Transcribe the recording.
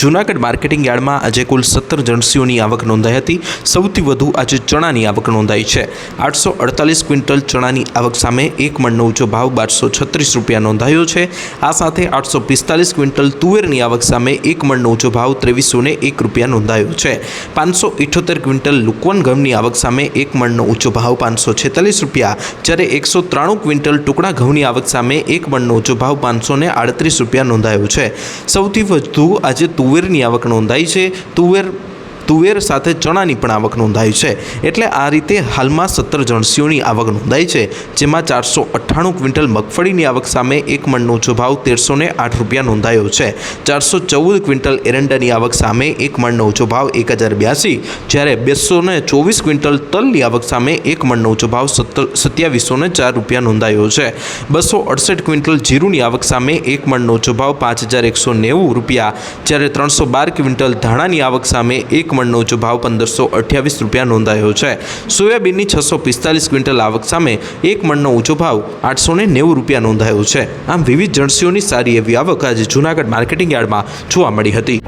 Junagadh marketing યાર્ડમાં આજે કુલ સત્તર જણસીઓની આવક નોંધાઈ હતી. સૌથી વધુ આજે ચણાની આવક નોંધાઈ છે. આઠસો અડતાલીસ ક્વિન્ટલ ચણાની આવક સામે એક મણનો ઊંચો ભાવ બારસો છત્રીસ રૂપિયા નોંધાયો છે. આ સાથે આઠસો પિસ્તાલીસ ક્વિન્ટલ તુવેરની આવક સામે એક મણનો ઊંચો ભાવ ત્રેવીસો એક રૂપિયા નોંધાયો છે. પાંચસો ઇઠોતેર ક્વિન્ટલ લુકવન ઘઉંની આવક સામે એક મણનો ઊંચો ભાવ પાંચસો છેતાલીસ રૂપિયા, જ્યારે એકસો ત્રાણું ક્વિન્ટલ ટુકડા ઘઉંની આવક સામે એક મણનો ઊંચો ભાવ પાંચસો આડત્રીસ રૂપિયા નોંધાયો છે. સૌથી વધુ આજે તુવેરની આવક નોંધાઈ છે. તુવેર તુવેર સાથે ચણાની પણ આવક નોંધાઈ છે. એટલે આ રીતે હાલમાં સત્તર જણસીઓની આવક નોંધાઈ છે, જેમાં ચારસો અઠ્ઠાણું ક્વિન્ટલ મગફળીની આવક સામે એક મણનો ઓછો ભાવ તેરસો આઠ રૂપિયા નોંધાયો છે. ચારસો ચૌદ ક્વિન્ટલ એરંડાની આવક સામે એક મણનો ઓછો ભાવ એક હજાર બ્યાસી, જ્યારે બેસો ચોવીસ ક્વિન્ટલ તલની આવક સામે એક મણનો ઓછો ભાવ સત્તર સત્યાવીસો ચાર રૂપિયા નોંધાયો છે. બસો અડસઠ ક્વિન્ટલ જીરુની આવક સામે એક મણનો ઓછો ભાવ પાંચ હજાર એકસો નેવું રૂપિયા, જ્યારે ત્રણસો બાર ક્વિન્ટલ ધાણાની આવક સામે એક મણનો ઊંચો ભાવ પંદરસો અઠ્યાવીસ રૂપિયા નોંધાયો છે. સોયાબીનની છસો પિસ્તાલીસ ક્વિન્ટલ આવક સામે એક મણનો ઊંચો ભાવ આઠસો ને નેવું રૂપિયા નોંધાયો છે. આમ વિવિધ જણસીઓની સારી એવી આવક આજે જૂનાગઢ માર્કેટિંગ યાર્ડમાં જોવા મળી હતી.